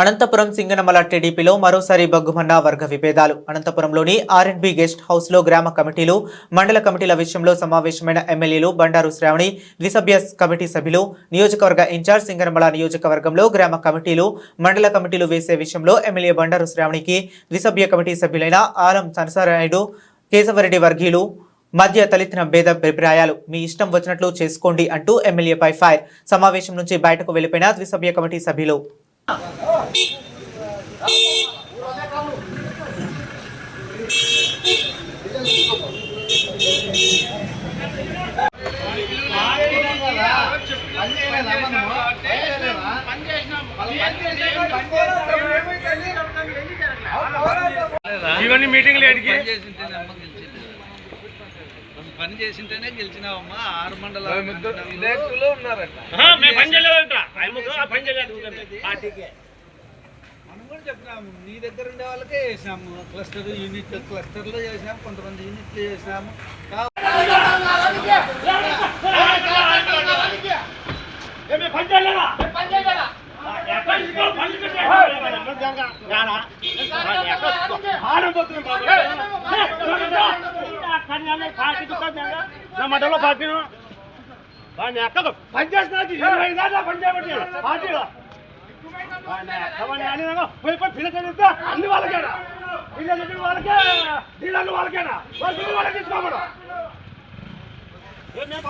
అనంతపురం సింగనమల టీడీపీలో మరోసారి బగ్గుమన్న వర్గ విభేదాలు. అనంతపురంలోని ఆర్ఎండ్బి గెస్ట్ హౌస్లో గ్రామ కమిటీలు మండల కమిటీల విషయంలో సమావేశమైన ఎమ్మెల్యేలు బండారు శ్రావణి ద్విసభ్య కమిటీ సభ్యులు నియోజకవర్గ ఇన్ఛార్జ్ సింగనమల నియోజకవర్గంలో గ్రామ కమిటీలు మండల కమిటీలు వేసే విషయంలో ఎమ్మెల్యే బండారు శ్రావణికి ద్విసభ్య కమిటీ సభ్యులైన ఆలం సనసారాయుడు కేశవరెడ్డి వర్గీయులు మధ్య తలెత్తిన భేద అభిప్రాయాలు. మీ ఇష్టం వచ్చినట్లు చేసుకోండి అంటూ ఎమ్మెల్యేపై ఫైర్. సమావేశం నుంచి బయటకు వెళ్ళిపోయిన ద్విసభ్య కమిటీ సభ్యులు. ఇవన్నీ మీటింగ్లు ఏడికి? పని చేసింటేనే గెలిచినావమ్మా ఆరు మండలాలు. పార్టీకి మనం కూడా చెప్పినాము నీ దగ్గర ఉండే వాళ్ళకే చేసినాము క్లస్టర్ యూనిట్ క్లస్టర్లో చేసినాము కొంతమంది యూనిట్లు చేసినాము? ఆడబోతున్నాం నా మండలంలో పార్టీ వాడిని ఎక్కదు. పని చేస్తున్నది ఇరవై దాకా పని పార్టీలో వాడిని పోయి పోయి పిల్లలు అన్ని వాళ్ళకేనా పిల్లలు వాళ్ళకే డీలర్లు వాళ్ళకేనా వాళ్ళకి తీసుకోమడం మేము